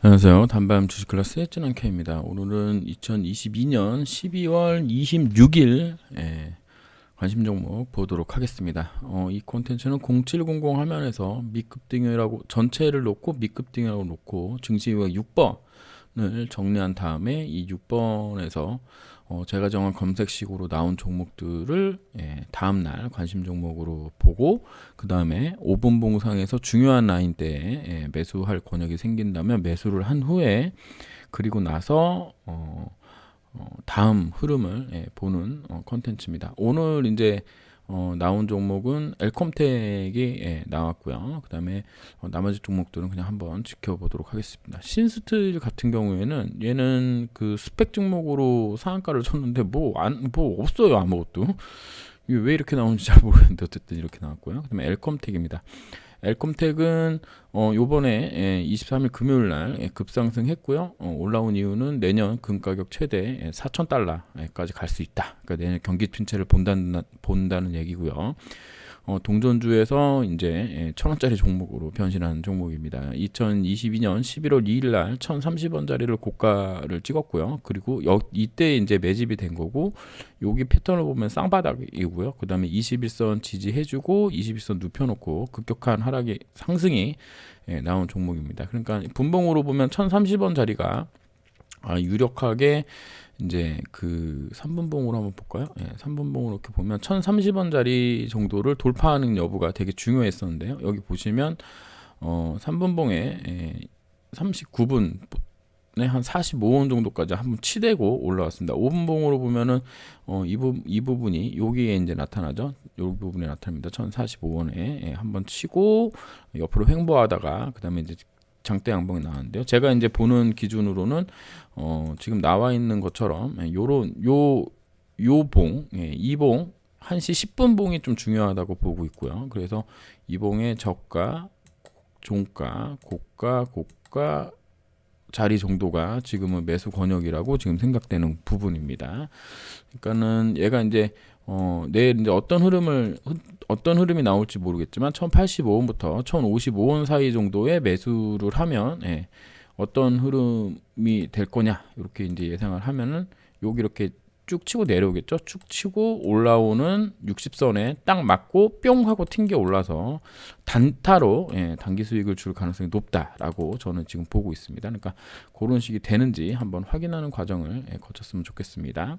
안녕하세요. 단밤 주식 클래스의 찐한케입니다. 오늘은 2022년 12월 26일 예, 관심 종목 보도록 하겠습니다. 어, 이 콘텐츠는 0700 화면에서 미급 등이라고 전체를 놓고 미급 등이라고 놓고 증시유가 6번을 정리한 다음에 이 6번에서 어, 제가 정한 검색식으로 나온 종목들을 예, 다음 날 관심 종목으로 보고 그 다음에 5분 봉상에서 중요한 라인 때에 예, 매수할 권역이 생긴다면 매수를 한 후에 그리고 나서 어, 어, 다음 흐름을 예, 보는 어, 컨텐츠입니다. 오늘 이제 어, 나온 종목은 엘컴텍이 예, 나왔고요. 그 다음에 어, 나머지 종목들은 그냥 한번 지켜보도록 하겠습니다. 신스틸 같은 경우에는 얘는 그 스펙 종목으로 상한가를 쳤는데 뭐, 안, 뭐 없어요. 아무것도. 왜 이렇게 나오는지 잘 모르겠는데 어쨌든 이렇게 나왔고요. 그 다음에 엘컴텍입니다. 엘컴텍은 어 요번에 예, 23일 금요일 날 예, 급상승했고요. 어, 올라온 이유는 내년 금 가격 최대 예, 4천 달러까지 갈 수 있다. 그러니까 내년 경기 침체를 본다는 본다는 얘기고요. 어, 동전주에서 이제 예, 천 원짜리 종목으로 변신하는 종목입니다. 2022년 11월 2일 날 1,030원짜리를 고가를 찍었고요. 그리고 여, 이때 이제 매집이 된 거고 여기 패턴을 보면 쌍바닥이고요. 그 다음에 21선 지지해주고 21선 눕혀놓고 급격한 하락이 상승이 예, 나온 종목입니다. 그러니까 분봉으로 보면 1,030원짜리가 아, 유력하게 이제 그 3분봉으로 한번 볼까요? 예, 3분봉으로 이렇게 보면 1,030원짜리 정도를 돌파하는 여부가 되게 중요했었는데요. 여기 보시면 어 3분봉에 예, 39분 한 45원 정도까지 한번 치대고 올라왔습니다. 5분봉으로 보면은 어, 이, 부, 이 부분이 여기에 이제 나타나죠. 이 부분에 나타납니다. 1,045원에 예, 한번 치고 옆으로 횡보하다가 그다음에 이제 장대 양봉이 나왔는데요. 제가 이제 보는 기준으로는 어, 지금 나와 있는 것처럼 예, 요런 요 요봉, 예, 이봉 1시 10분 봉이 좀 중요하다고 보고 있고요. 그래서 이봉의 저가, 종가, 고가, 고가 자리 정도가 지금은 매수 권역이라고 지금 생각되는 부분입니다. 그러니까는 얘가 이제 어, 내일 이제 어떤 흐름을 어떤 흐름이 나올지 모르겠지만 1085원부터 1055원 사이 정도의 매수를 하면 예, 어떤 흐름이 될 거냐 이렇게 이제 예상을 하면은 여기 이렇게 쭉 치고 내려오겠죠. 쭉 치고 올라오는 60선에 딱 맞고 뿅 하고 튕겨 올라서 단타로 예, 단기 수익을 줄 가능성이 높다라고 저는 지금 보고 있습니다. 그러니까 그런 식이 되는지 한번 확인하는 과정을 예, 거쳤으면 좋겠습니다.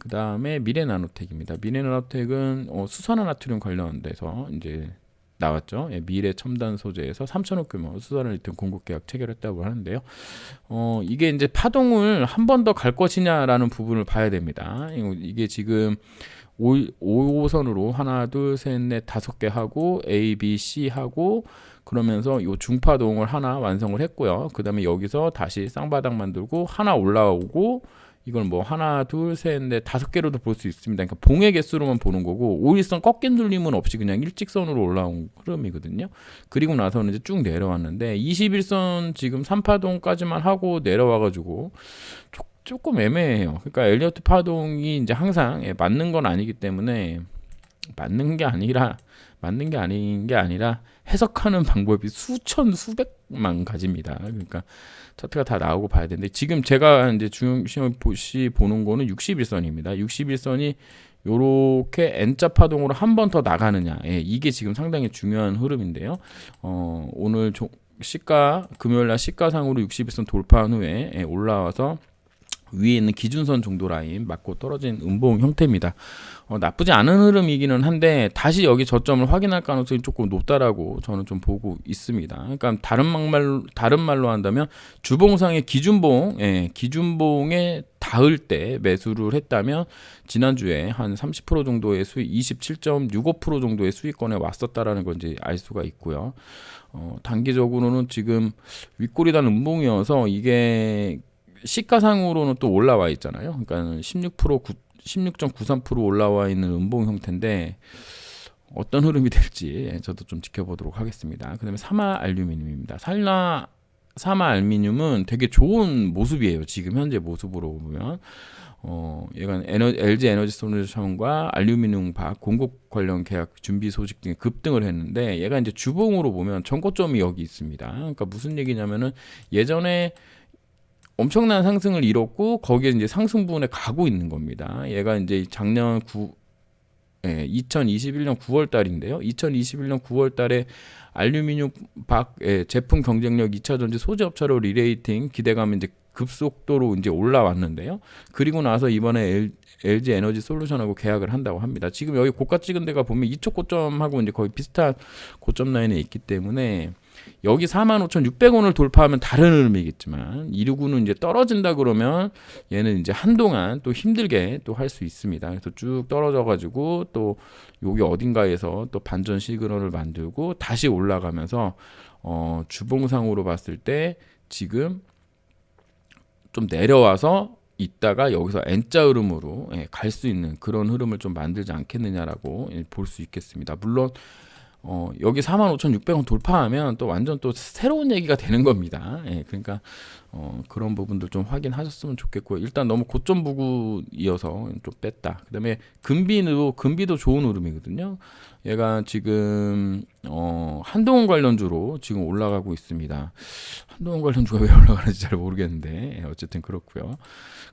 그 다음에 미래나노텍입니다. 미래나노텍은 어, 수산화 나트륨 관련돼서 이제 나왔죠. 예, 미래 첨단 소재에서 3천억 규모 수산화 리튬 공급 계약 체결했다고 하는데요. 어, 이게 이제 파동을 한 번 더 갈 것이냐라는 부분을 봐야 됩니다. 이게 지금 5, 5호선으로 하나, 둘, 셋, 넷, 다섯 개 하고 A, B, C 하고 그러면서 요 중파동을 하나 완성을 했고요. 그 다음에 여기서 다시 쌍바닥 만들고 하나 올라오고 이걸 뭐 하나, 둘, 셋, 넷, 다섯 개로도 볼 수 있습니다. 그러니까 봉의 개수로만 보는 거고 오일선 꺾인 눌림은 없이 그냥 일직선으로 올라온 흐름이거든요. 그리고 나서는 이제 쭉 내려왔는데 21선 지금 3파동까지만 하고 내려와가지고 조금 애매해요. 그러니까 엘리어트 파동이 이제 항상 예, 맞는 건 아니기 때문에 맞는 게 아니라 맞는 게 아닌 게 아니라 해석하는 방법이 수천 수백만 가지입니다. 그러니까 차트가 다 나오고 봐야 되는데 지금 제가 이제 중요시 보는 거는 61선입니다. 61선이 요렇게 N자 파동으로 한 번 더 나가느냐. 예, 이게 지금 상당히 중요한 흐름인데요. 어, 오늘 조, 시가 금요일 날 시가상으로 61선 돌파한 후에 예, 올라와서 위에 있는 기준선 정도 라인 맞고 떨어진 음봉 형태입니다. 어, 나쁘지 않은 흐름이기는 한데 다시 여기 저점을 확인할 가능성이 조금 높다라고 저는 좀 보고 있습니다. 그러니까 다른 말 다른 말로 한다면 주봉상의 기준봉, 예, 기준봉에 닿을 때 매수를 했다면 지난주에 한 30% 정도의 수익, 27.65% 정도의 수익권에 왔었다라는 건지 알 수가 있고요. 어, 단기적으로는 지금 윗골이단 음봉이어서 이게 시가상으로는 또 올라와 있잖아요. 그러니까 16% 16.93% 올라와 있는 음봉 형태인데 어떤 흐름이 될지 저도 좀 지켜보도록 하겠습니다. 그다음에 사마 알루미늄입니다. 살나 사마 알미늄은 되게 좋은 모습이에요. 지금 현재 모습으로 보면 어, 얘가 에너, LG 에너지 솔루션과 알루미늄 박 공급 관련 계약 준비 소식 등에 급등을 했는데 얘가 이제 주봉으로 보면 전고점이 여기 있습니다. 그러니까 무슨 얘기냐면은 예전에 엄청난 상승을 이뤘고 거기에 이제 상승 부분에 가고 있는 겁니다. 얘가 이제 작년 9 예, 2021년 9월 달인데요. 2021년 9월 달에 알루미늄 박 예, 제품 경쟁력 2차 전지 소재 업체로 리레이팅 기대감이 이제 급속도로 이제 올라왔는데요. 그리고 나서 이번에 L, LG 에너지 솔루션하고 계약을 한다고 합니다. 지금 여기 고가 찍은 데가 보면 이쪽 고점하고 이제 거의 비슷한 고점 라인에 있기 때문에 여기 45,600원을 돌파하면 다른 흐름이겠지만 269는 이제 떨어진다 그러면 얘는 이제 한동안 또 힘들게 또 할 수 있습니다. 그래서 쭉 떨어져 가지고 또 여기 어딘가에서 또 반전 시그널을 만들고 다시 올라가면서 어 주봉상으로 봤을 때 지금 좀 내려와서 있다가 여기서 N자 흐름으로 예, 갈수 있는 그런 흐름을 좀 만들지 않겠느냐라고 예, 볼수 있겠습니다. 물론 어, 여기 45,600원 돌파하면 또 완전 또 새로운 얘기가 되는 겁니다. 예, 그러니까 어, 그런 부분들 좀 확인하셨으면 좋겠고요. 일단 너무 고점 부구이어서 좀 뺐다. 그다음에 금비도 금비도 좋은 흐름이거든요. 얘가 지금 어, 한동훈 관련주로 지금 올라가고 있습니다. 한동훈 관련주가 왜 올라가는지 잘 모르겠는데 예, 어쨌든 그렇고요.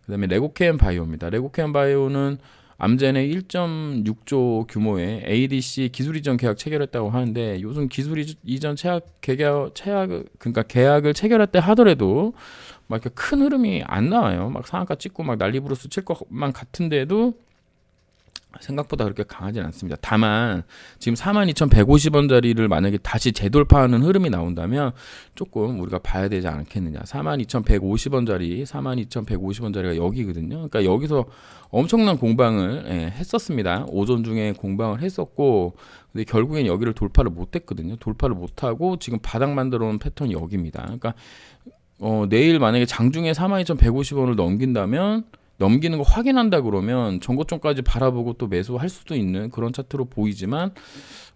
그다음에 레고케엠 바이오입니다. 레고케엠 바이오는 암젠의 1.6조 규모의 ADC 기술 이전 계약 체결했다고 하는데 요즘 기술 이전 체약 계약 체약 그러니까 계약을 체결할 때 하더라도 막 이렇게 큰 흐름이 안 나와요. 막 상한가 찍고 막 난리 부르스 칠 것만 같은데도 생각보다 그렇게 강하진 않습니다. 다만 지금 42,150원짜리를 만약에 다시 재돌파하는 흐름이 나온다면 조금 우리가 봐야 되지 않겠느냐. 42,150원짜리, 42,150원짜리가 여기거든요. 그러니까 여기서 엄청난 공방을 예, 했었습니다. 오전 중에 공방을 했었고 근데 결국엔 여기를 돌파를 못 했거든요. 돌파를 못 하고 지금 바닥 만들어 놓은 패턴이 여기입니다. 그러니까 어, 내일 만약에 장중에 42,150원을 넘긴다면 넘기는 거 확인한다 그러면 전고점까지 바라보고 또 매수할 수도 있는 그런 차트로 보이지만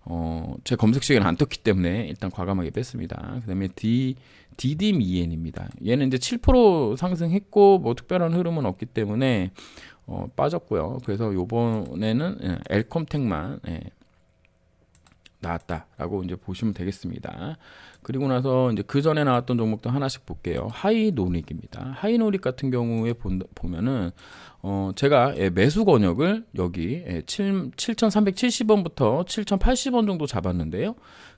어, 제 검색 시계는 안 떴기 때문에 일단 과감하게 뺐습니다. 그다음에 D DDMEN입니다. 얘는 이제 7% 상승했고 뭐 특별한 흐름은 없기 때문에 어, 빠졌고요. 그래서 요번에는 예, 엘컴텍만 예, 나왔다라고 이제 보시면 되겠습니다. 그리고 나서 이제 그 전에 나왔던 종목도 하나씩 볼게요. 하이노닉입니다. 하이노닉 같은 경우에 본, 보면은 어 제가 예, 매수 권역을 여기 예, 7 7,370원부터 7,080원 정도 잡았는데요.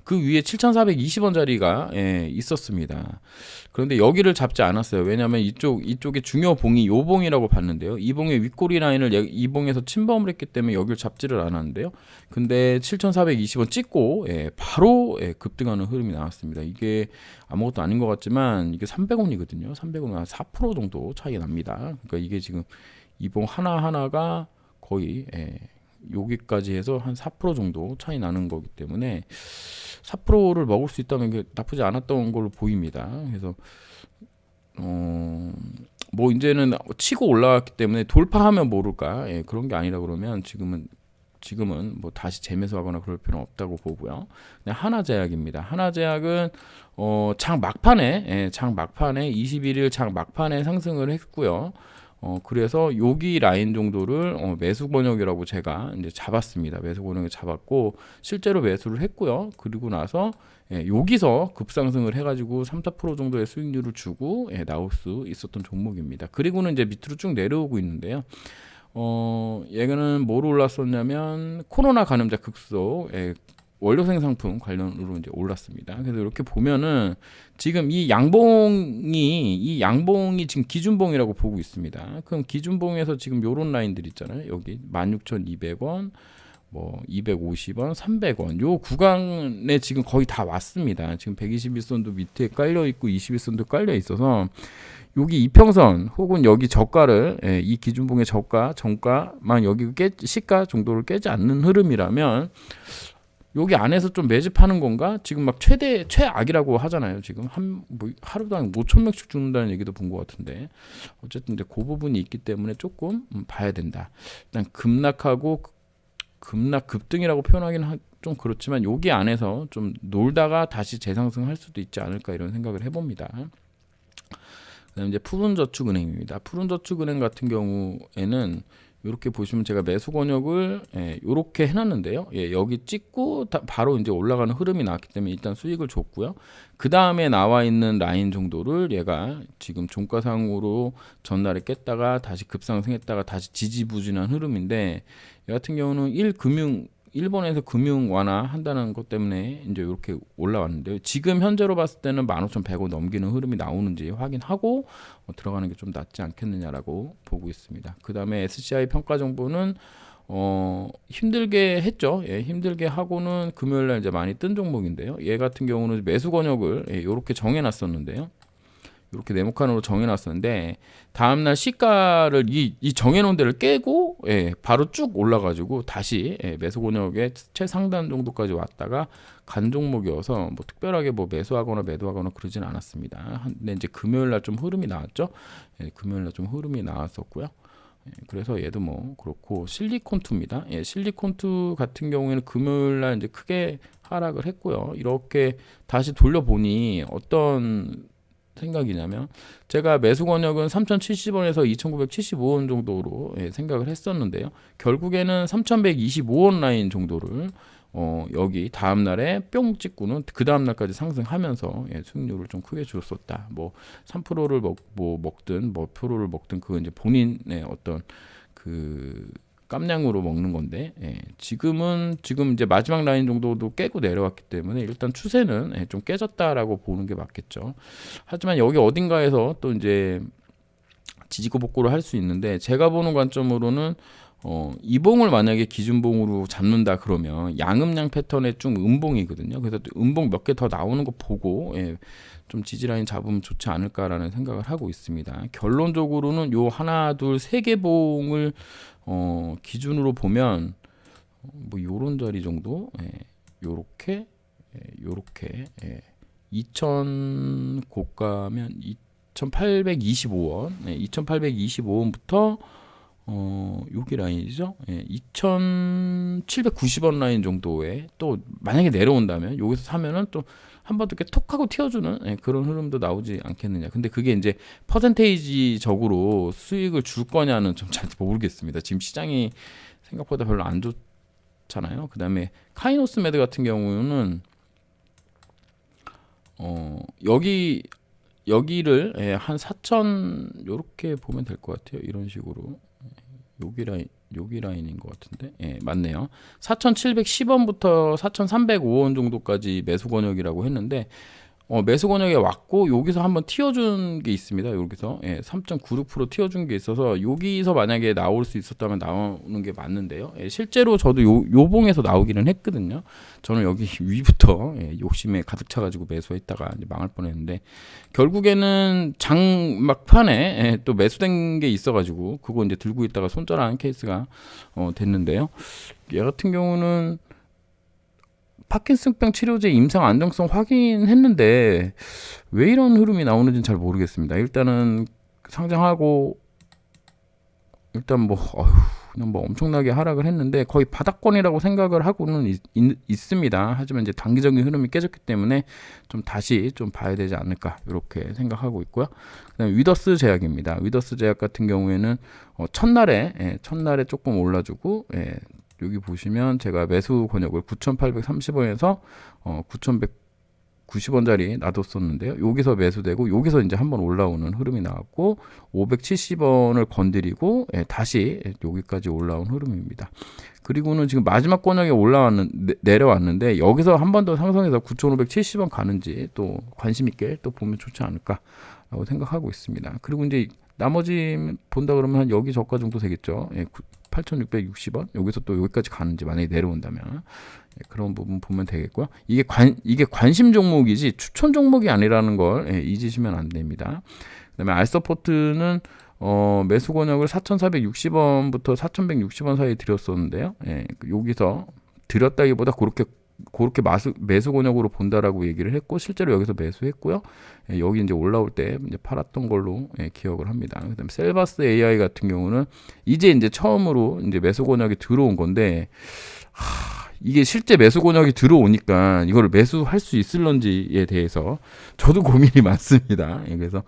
그 위에 7,420원짜리가 예, 있었습니다. 그런데 여기를 잡지 않았어요. 왜냐하면 이쪽 이쪽에 중요 봉이 요 봉이라고 봤는데요. 이 봉의 윗꼬리 라인을 이 봉에서 침범을 했기 때문에 여기를 잡지를 않았는데요. 근데 7,420원 찍고 예, 바로 예, 급등하는 흐름이 나왔습니다. 이게 아무것도 아닌 것 같지만 이게 300원이거든요. 300원 한4% 정도 차이 납니다. 그러니까 이게 지금 이 봉 하나 하나가 거의 예, 여기까지 해서 한 4% 정도 차이 나는 거기 때문에 4%를 먹을 수 있다면 게 나쁘지 않았던 걸로 보입니다. 그래서 어, 뭐 이제는 치고 올라왔기 때문에 돌파하면 모를까 예, 그런 게 아니라 그러면 지금은 지금은 뭐 다시 재매수하거나 그럴 필요는 없다고 보고요. 하나제약입니다. 하나제약은 어, 장 막판에 예, 장 막판에 21일 장 막판에 상승을 했고요. 어, 그래서 여기 라인 정도를 어, 매수 번역이라고 제가 이제 잡았습니다. 매수 번역을 잡았고 실제로 매수를 했고요. 그리고 나서 예, 여기서 급상승을 해가지고 3, 4% 정도의 수익률을 주고 예, 나올 수 있었던 종목입니다. 그리고는 이제 밑으로 쭉 내려오고 있는데요. 어, 얘는 뭐로 올랐었냐면 코로나 감염자 극소 예, 원료 생산품 관련으로 이제 올랐습니다. 그래서 이렇게 보면은 지금 이 양봉이 이 양봉이 지금 기준봉이라고 보고 있습니다. 그럼 기준봉에서 지금 요런 라인들 있잖아요. 여기 16,200원 뭐 250원, 300원 요 구간에 지금 거의 다 왔습니다. 지금 121선도 밑에 깔려 있고 21선도 깔려 있어서 여기 이평선 혹은 여기 저가를 예, 이 기준봉의 저가, 정가만 여기 깨 시가 정도를 깨지 않는 흐름이라면 여기 안에서 좀 매집하는 건가? 지금 막 최대 최악이라고 하잖아요. 지금 한 뭐 하루당 5천 명씩 죽는다는 얘기도 본 것 같은데 어쨌든 이제 그 부분이 있기 때문에 조금 음, 봐야 된다. 일단 급락하고 급락 급등이라고 표현하기는 좀 그렇지만 여기 안에서 좀 놀다가 다시 재상승할 수도 있지 않을까 이런 생각을 해봅니다. 그다음 이제 푸른저축은행입니다. 푸른저축은행 같은 경우에는 이렇게 보시면 제가 매수 권역을 예, 이렇게 해놨는데요. 예, 여기 찍고 다, 바로 이제 올라가는 흐름이 나왔기 때문에 일단 수익을 줬고요. 그 다음에 나와 있는 라인 정도를 얘가 지금 종가상으로 전날에 깼다가 다시 급상승했다가 다시 지지부진한 흐름인데 얘 같은 경우는 1금융 일본에서 금융 완화한다는 것 때문에 이제 이렇게 올라왔는데요. 지금 현재로 봤을 때는 15,100원 넘기는 흐름이 나오는지 확인하고 어, 들어가는 게 좀 낫지 않겠느냐라고 보고 있습니다. 그 다음에 SCI 평가 정보는 어 힘들게 했죠. 예, 힘들게 하고는 금요일 날 이제 많이 뜬 종목인데요. 얘 같은 경우는 매수 권역을 예, 이렇게 정해놨었는데요. 이렇게 네모칸으로 정해놨었는데 다음날 시가를 이, 이 정해놓은 데를 깨고 예, 바로 쭉 올라가지고 다시 예, 매수 권역의 최상단 정도까지 왔다가 간 종목이어서 뭐 특별하게 뭐 매수하거나 매도하거나 그러진 않았습니다. 근데 이제 금요일 날 좀 흐름이 나왔죠. 예, 금요일 날 좀 흐름이 나왔었고요. 예, 그래서 얘도 뭐 그렇고 실리콘투입니다. 예, 실리콘투 같은 경우에는 금요일 날 이제 크게 하락을 했고요. 이렇게 다시 돌려보니 어떤 생각이냐면 제가 매수 권역은 3,070원에서 2,975원 정도로 예, 생각을 했었는데요. 결국에는 3,125원 라인 정도를 어, 여기 다음 날에 뿅 찍고는 그 다음 날까지 상승하면서 예, 수익률을 좀 크게 줬었다. 뭐 3%를 먹, 뭐 먹든 뭐 표로를 먹든 그건 이제 본인의 어떤 그 깜냥으로 먹는 건데 예, 지금은 지금 이제 마지막 라인 정도도 깨고 내려왔기 때문에 일단 추세는 예, 좀 깨졌다라고 보는 게 맞겠죠. 하지만 여기 어딘가에서 또 이제 지지고 복구를 할 수 있는데 제가 보는 관점으로는 어, 이봉을 만약에 기준봉으로 잡는다 그러면 양음양 패턴의 좀 음봉이거든요. 그래서 음봉 몇 개 더 나오는 거 보고 예, 좀 지지라인 잡으면 좋지 않을까라는 생각을 하고 있습니다. 결론적으로는 요 하나 둘 세 개 봉을 어, 기준으로 보면 어, 뭐 요런 자리 정도? 예, 요렇게? 예, 요렇게? 예, 2000 고가면 2825원. 예, 2825원부터 어, 여기 라인이죠. 예, 2,790원 라인 정도에 또 만약에 내려온다면 여기서 사면은 또 한번더 이렇게 톡 하고 튀어주는 예, 그런 흐름도 나오지 않겠느냐. 근데 그게 이제 퍼센테이지적으로 수익을 줄 거냐는 좀 잘 모르겠습니다. 지금 시장이 생각보다 별로 안 좋잖아요. 그 다음에 카이노스 매드 같은 경우는 어, 여기 여기를 예, 한 4천 요렇게 보면 될 것 같아요. 이런 식으로 여기 라인 여기 라인인 것 같은데? 예 맞네요. 4,710원부터 4,305원 정도까지 매수 권역이라고 했는데 어, 매수 권역에 왔고 여기서 한번 튀어준 게 있습니다. 여기서 예, 3.96% 튀어준 게 있어서 여기서 만약에 나올 수 있었다면 나오는 게 맞는데요. 예, 실제로 저도 요, 요 봉에서 나오기는 했거든요. 저는 여기 위부터 예, 욕심에 가득 차가지고 매수했다가 망할 뻔했는데 결국에는 장 막판에 예, 또 매수된 게 있어가지고 그거 이제 들고 있다가 손절하는 케이스가 어, 됐는데요. 얘 같은 경우는 파킨슨병 치료제 임상 안정성 확인했는데 왜 이런 흐름이 나오는지는 잘 모르겠습니다. 일단은 상장하고 일단 뭐 어휴, 그냥 뭐 엄청나게 하락을 했는데 거의 바닥권이라고 생각을 하고는 있, 있, 습니다 하지만 이제 단기적인 흐름이 깨졌기 때문에 좀 다시 좀 봐야 되지 않을까 이렇게 생각하고 있고요. 그다음에 위더스 제약입니다. 위더스 제약 같은 경우에는 어, 첫날에 예, 첫날에 조금 올라주고 예, 여기 보시면 제가 매수 권역을 9,830원에서 어, 9,190원짜리 놔뒀었는데요. 여기서 매수되고 여기서 이제 한번 올라오는 흐름이 나왔고 570원을 건드리고 예, 다시 여기까지 올라온 흐름입니다. 그리고는 지금 마지막 권역에 올라왔는 내려왔는데 여기서 한 번 더 상승해서 9,570원 가는지 또 관심 있게 또 보면 좋지 않을까라고 생각하고 있습니다. 그리고 이제 나머지 본다 그러면 한 여기 저가 정도 되겠죠. 예, 8,660원 여기서 또 여기까지 가는지 만약에 내려온다면 예, 그런 부분 보면 되겠고요. 이게 관 이게 관심 종목이지 추천 종목이 아니라는 걸 예, 잊으시면 안 됩니다. 그다음에 알서포트는 어, 매수 권역을 4,460원부터 4,160원 사이에 드렸었는데요. 예, 여기서 드렸다기보다 그렇게 그렇게 마수, 매수 권역으로 본다라고 얘기를 했고 실제로 여기서 매수했고요. 예, 여기 이제 올라올 때 이제 팔았던 걸로 예, 기억을 합니다. 그다음에 셀바스 AI 같은 경우는 이제 이제 처음으로 이제 매수 권역이 들어온 건데 하, 이게 실제 매수 권역이 들어오니까 이거를 매수할 수 있을런지에 대해서 저도 고민이 많습니다. 예, 그래서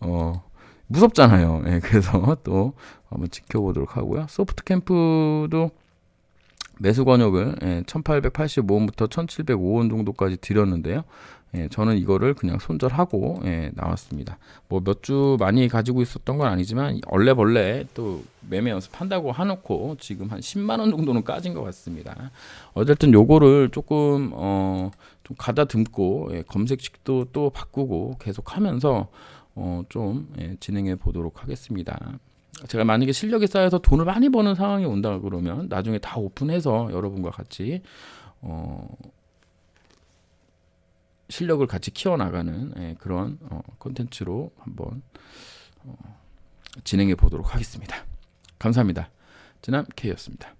어 무섭잖아요. 예, 그래서 또 한번 지켜보도록 하고요. 소프트 캠프도 매수 권역을 예, 1885원부터 1705원 정도까지 드렸는데요. 예, 저는 이거를 그냥 손절하고 예, 나왔습니다. 뭐 몇 주 많이 가지고 있었던 건 아니지만 얼레벌레 또 매매 연습한다고 해놓고 지금 한 10만 원 정도는 까진 것 같습니다. 어쨌든 요거를 조금 어, 좀 가다듬고 예, 검색식도 또 바꾸고 계속 하면서 어, 좀 예, 진행해 보도록 하겠습니다. 제가 만약에 실력이 쌓여서 돈을 많이 버는 상황이 온다 그러면 나중에 다 오픈해서 여러분과 같이 어, 실력을 같이 키워나가는 예, 그런 어, 콘텐츠로 한번 어, 진행해 보도록 하겠습니다. 감사합니다. 지남 K였습니다.